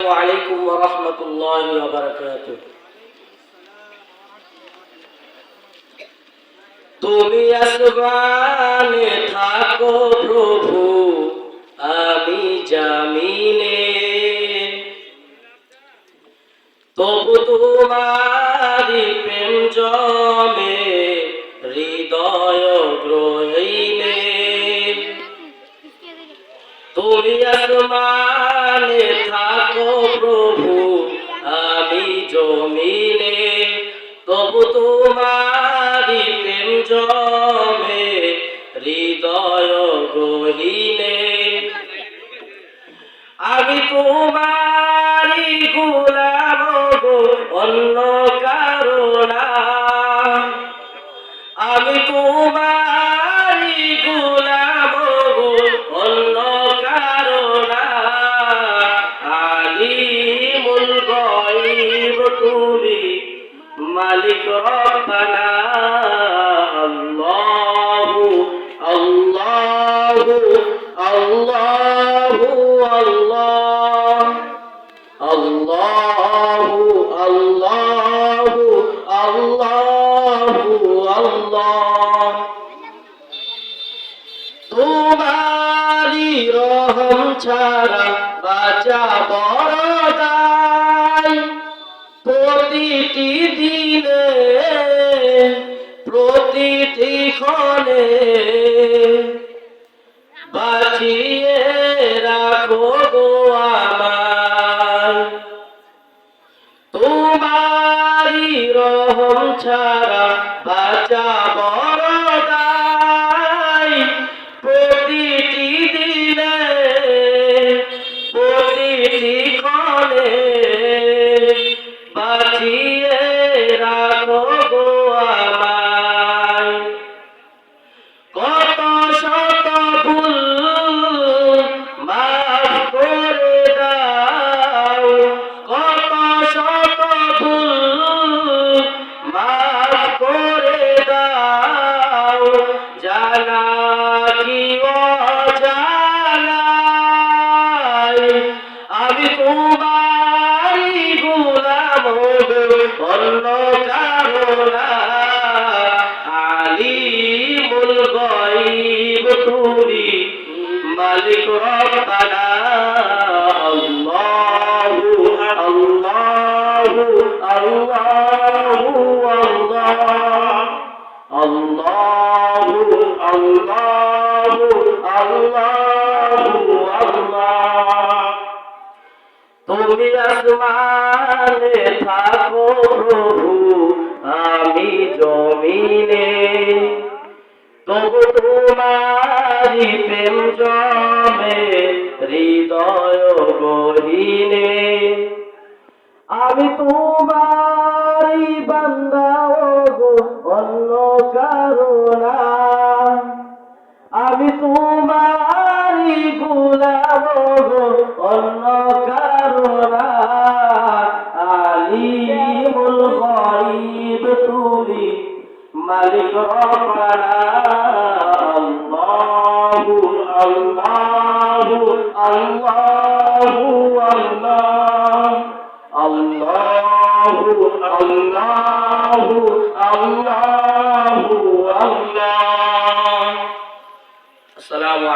আলাইকুম ওয়া রাহমাতুল্লাহি ওয়া বারাকাতুহু। তুমি আসমানে থাকো প্রভু, আমি জামিনে। তবু তোমারি প্রেম জমে, হৃদয় গ্রহিনে তুমি আসমান জমিনে তবু তোমারি প্রেম জমে হৃদয় গহিনে আমি তোমারি গুলাম গো, অন্য কারণা আমি তোমারি তোমারি রহম ছাড়া বাঁচা বড় দায়। প্রতিটি দিনে প্রতিটি ক্ষণে ছাড়া বাঁচা মালিক রব্বানা আল্লাহু আল্লাহু আল্লাহু আল্লাহ আল্লাহু আল্লাহু আল্লাহু আল্লাহ। তুমি আসমানে থাকো প্রভু। জমিনে তবু তোমারি প্রেম জমে হৃদয় গহিনে। আমি তোমারি মালিক রব্বানা আল্লাহু আল্লাহু আল্লাহু আল্লাহ আল্লাহু আল্লাহু আল্লাহু আল্লাহ আসসালামু